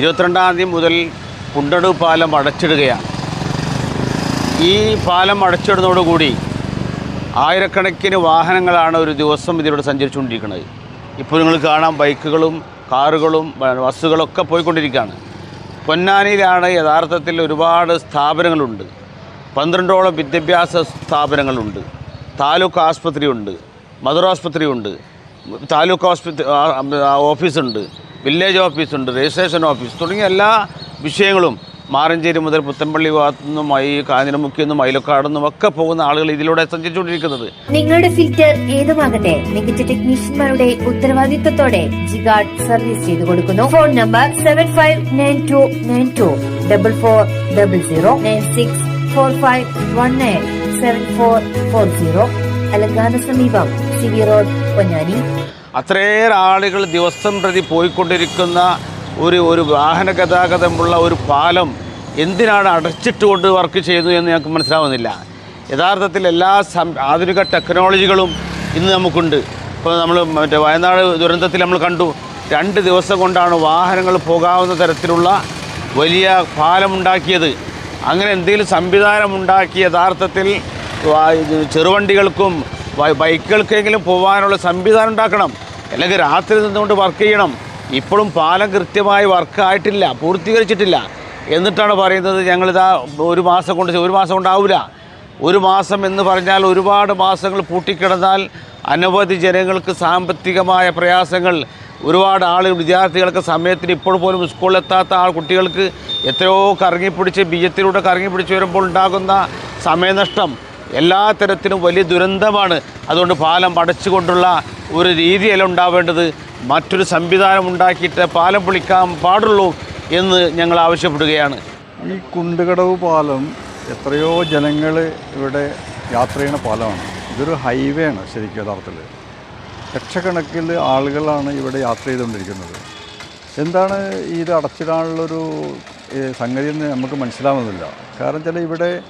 ഇരുപത്തിരണ്ടാം തീയതി മുതൽ കുണ്ടട് പാലം അടച്ചിടുകയാണ്. ഈ പാലം അടച്ചിടുന്നതോടുകൂടി ആയിരക്കണക്കിന് വാഹനങ്ങളാണ് ഒരു ദിവസം ഇതിലൂടെ സഞ്ചരിച്ചുകൊണ്ടിരിക്കുന്നത്. ഇപ്പോൾ നിങ്ങൾ കാണാം ബൈക്കുകളും കാറുകളും ബസ്സുകളൊക്കെ പോയിക്കൊണ്ടിരിക്കുകയാണ്. പൊന്നാനിയിലാണ് യഥാർത്ഥത്തിൽ ഒരുപാട് സ്ഥാപനങ്ങളുണ്ട്. പന്ത്രണ്ടോളം വിദ്യാഭ്യാസ സ്ഥാപനങ്ങളുണ്ട്. താലൂക്ക് ആസ്പത്രിയുണ്ട്. മധുരാസ്പത്രിയുണ്ട് താലൂക്ക് ആസ്പത്രി ഓഫീസുണ്ട്. വില്ലേജ് ഓഫീസുണ്ട് രജിസ്ട്രേഷൻ ഓഫീസ് തുടങ്ങിയ എല്ലാ വിഷയങ്ങളും മാറഞ്ചേരി മുതൽ പുത്തൻപള്ളി ഭാഗത്തു നിന്നും ഈ കാഞ്ഞിരമുക്കിൽ നിന്നും മയിലക്കാട് നിന്നും ഒക്കെ പോകുന്ന ആളുകൾ ഇതിലൂടെ സഞ്ചരിച്ചുകൊണ്ടിരിക്കുന്നത്. നിങ്ങളുടെ ഫിൽറ്റർ ഏതുമാകട്ടെ മികച്ച ടെക്നീഷ്യന്മാരുടെ ഉത്തരവാദിത്തത്തോടെ ജിഗാർഡ് സർവീസ് ചെയ്തു കൊടുക്കുന്നു. Phone number seven five nine two nine two double four double zero nine six four five one nine seven four four zero അലങ്കാന സമീപം സിവി റോഡ് പൊന്നാനി. അത്രയേറെ ആളുകൾ ദിവസം പ്രതി പോയിക്കൊണ്ടിരിക്കുന്ന ഒരു ഒരു വാഹന ഗതാഗതമുള്ള ഒരു പാലം എന്തിനാണ് അടച്ചിട്ടുകൊണ്ട് വർക്ക് ചെയ്തു എന്ന് ഞങ്ങൾക്ക് മനസ്സിലാവുന്നില്ല. യഥാർത്ഥത്തിൽ എല്ലാ ആധുനിക ടെക്നോളജികളും ഇന്ന് നമുക്കുണ്ട്. ഇപ്പോൾ നമ്മൾ മറ്റേ വയനാട് ദുരന്തത്തിൽ നമ്മൾ കണ്ടു. രണ്ട് ദിവസം കൊണ്ടാണ് വാഹനങ്ങൾ പോകാവുന്ന തരത്തിലുള്ള വലിയ പാലമുണ്ടാക്കിയത് അങ്ങനെ എന്തെങ്കിലും സംവിധാനമുണ്ടാക്കി യഥാർത്ഥത്തിൽ ചെറുവണ്ടികൾക്കും ബൈക്കുകൾക്കെങ്കിലും പോകാനുള്ള സംവിധാനം ഉണ്ടാക്കണം. അല്ലെങ്കിൽ രാത്രി നിന്നുകൊണ്ട് വർക്ക് ചെയ്യണം. ഇപ്പോഴും പാലം കൃത്യമായി വർക്കായിട്ടില്ല പൂർത്തീകരിച്ചിട്ടില്ല. എന്നിട്ടാണ് പറയുന്നത് ഞങ്ങളിതാ ഒരു മാസം കൊണ്ട് ഒരു മാസം കൊണ്ടാവില്ല ഒരു മാസം എന്ന് പറഞ്ഞാൽ ഒരുപാട് മാസങ്ങൾ പൂട്ടിക്കിടന്നാൽ അനവധി ജനങ്ങൾക്ക് സാമ്പത്തികമായ പ്രയാസങ്ങൾ ഒരുപാട് ആൾ വിദ്യാർത്ഥികൾക്ക് സമയത്തിന് ഇപ്പോൾ പോലും സ്കൂളിലെത്താത്ത ആൾ കുട്ടികൾക്ക് എത്രയോ കറങ്ങിപ്പിടിച്ച് ബിയ്യത്തിലൂടെ കറങ്ങിപ്പിടിച്ച് വരുമ്പോൾ ഉണ്ടാകുന്ന സമയനഷ്ടം. എല്ലാ തരത്തിലും വലിയ ദുരന്തമാണ്. അതുകൊണ്ട് പാലം അടച്ചുകൊണ്ടുള്ള ഒരു രീതിയല്ല ഉണ്ടാവേണ്ടത്. മറ്റൊരു സംവിധാനം ഉണ്ടാക്കിയിട്ട് പാലം പൊളിക്കാൻ പാടുള്ളൂ എന്ന് ഞങ്ങൾ ആവശ്യപ്പെടുകയാണ്. ഈ കുണ്ടുകടവ് പാലം എത്രയോ ജനങ്ങൾ ഇവിടെ യാത്ര ചെയ്യുന്ന പാലമാണ്. ഇതൊരു ഹൈവേ ആണ് ശരിക്കും യഥാർത്ഥത്തിൽ. ലക്ഷക്കണക്കിൽ ആളുകളാണ് ഇവിടെ യാത്ര ചെയ്തുകൊണ്ടിരിക്കുന്നത്. എന്താണ് ഇത് അടച്ചിടാനുള്ളൊരു സംഗതി എന്ന് നമുക്ക് മനസ്സിലാവുന്നില്ല. കാരണം ചില ഇവിടെ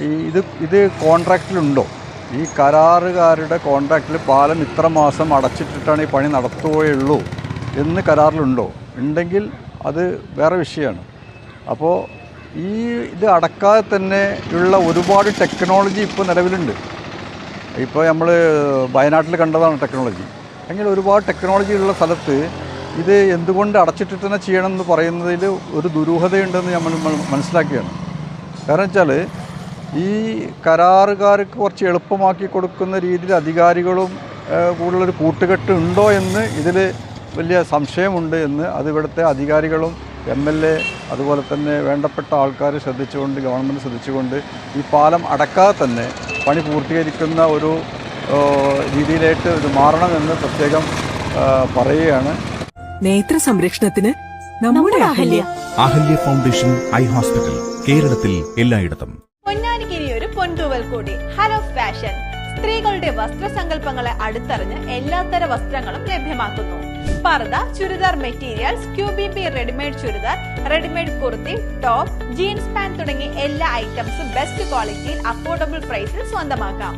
ഈ ഇത് ഇത് കോൺട്രാക്റ്റിലുണ്ടോ? ഈ കരാറുകാരുടെ കോൺട്രാക്റ്റിൽ പാലം ഇത്ര മാസം അടച്ചിട്ടിട്ടാണ് ഈ പണി നടത്തുകയുള്ളൂ എന്ന് കരാറിലുണ്ടോ? ഉണ്ടെങ്കിൽ അത് വേറെ വിഷയമാണ്. അപ്പോൾ ഈ ഇത് അടക്കാതെ തന്നെ ഉള്ള ഒരുപാട് ടെക്നോളജി ഇപ്പോൾ നിലവിലുണ്ട്. ഇപ്പോൾ നമ്മൾ വയനാട്ടിൽ കണ്ടതാണ് ടെക്നോളജി. അങ്ങനെ ഒരുപാട് ടെക്നോളജി ഉള്ള സ്ഥലത്ത് ഇത് എന്തുകൊണ്ട് അടച്ചിട്ടിട്ട് തന്നെ ചെയ്യണം എന്ന് പറയുന്നതിൽ ഒരു ദുരൂഹതയുണ്ടെന്ന് നമ്മൾ മനസ്സിലാക്കിയാണ്. കാരണം വെച്ചാൽ ഈ കരാറുകാർക്ക് കുറച്ച് എളുപ്പമാക്കി കൊടുക്കുന്ന രീതിയിൽ അധികാരികളും കൂടുതലൊരു കൂട്ടുകെട്ട് ഉണ്ടോ എന്ന് ഇതിൽ വലിയ സംശയമുണ്ട് എന്ന് അത് ഇവിടുത്തെ അധികാരികളും എം എൽ എ അതുപോലെ തന്നെ വേണ്ടപ്പെട്ട ആൾക്കാർ ശ്രദ്ധിച്ചുകൊണ്ട് ഗവൺമെന്റ് ശ്രദ്ധിച്ചുകൊണ്ട് ഈ പാലം അടക്കാതെ തന്നെ പണി പൂർത്തീകരിക്കുന്ന ഒരു രീതിയിലായിട്ട് രീതിയിലേക്ക് ഇത് മാറണമെന്ന് പ്രത്യേകം പറയുകയാണ്. നേത്ര സംരക്ഷണത്തിന് നമ്മുടെ Ahalya. Ahalya foundation eye hospital കേരളത്തിൽ എല്ലായിടത്തും. കൂടി. ഹലോ ഫാഷൻ സ്ത്രീകളുടെ വസ്ത്രസങ്കല്പങ്ങളെ അടുത്തറിഞ്ഞ് എല്ലാത്തര വസ്ത്രങ്ങളും ലഭ്യമാക്കുന്നു. പർദ churidar materials ക്യൂബിപി readymade churidar readymade kurti top jeans pant തുടങ്ങിയ എല്ലാ ഐറ്റംസും ബെസ്റ്റ് ക്വാളിറ്റിയിൽ അഫോർഡബിൾ പ്രൈസിൽ സ്വന്തമാക്കാം.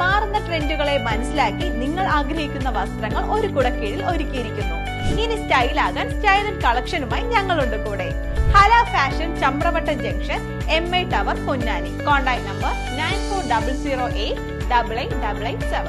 മാറുന്ന ട്രെൻഡുകളെ മനസ്സിലാക്കി നിങ്ങൾ ആഗ്രഹിക്കുന്ന വസ്ത്രങ്ങൾ ഒരു കുടക്കീഴിൽ ഒരുക്കിയിരിക്കുന്നു. ഇനി സ്റ്റൈലാകാൻ സ്റ്റൈലൻ കളക്ഷനുമായി ഞങ്ങളുണ്ട് കൂടെ. Hala fashion Chamravattam junction M I tower Ponnani. Contact number nine four double zero eight double eight double eight seven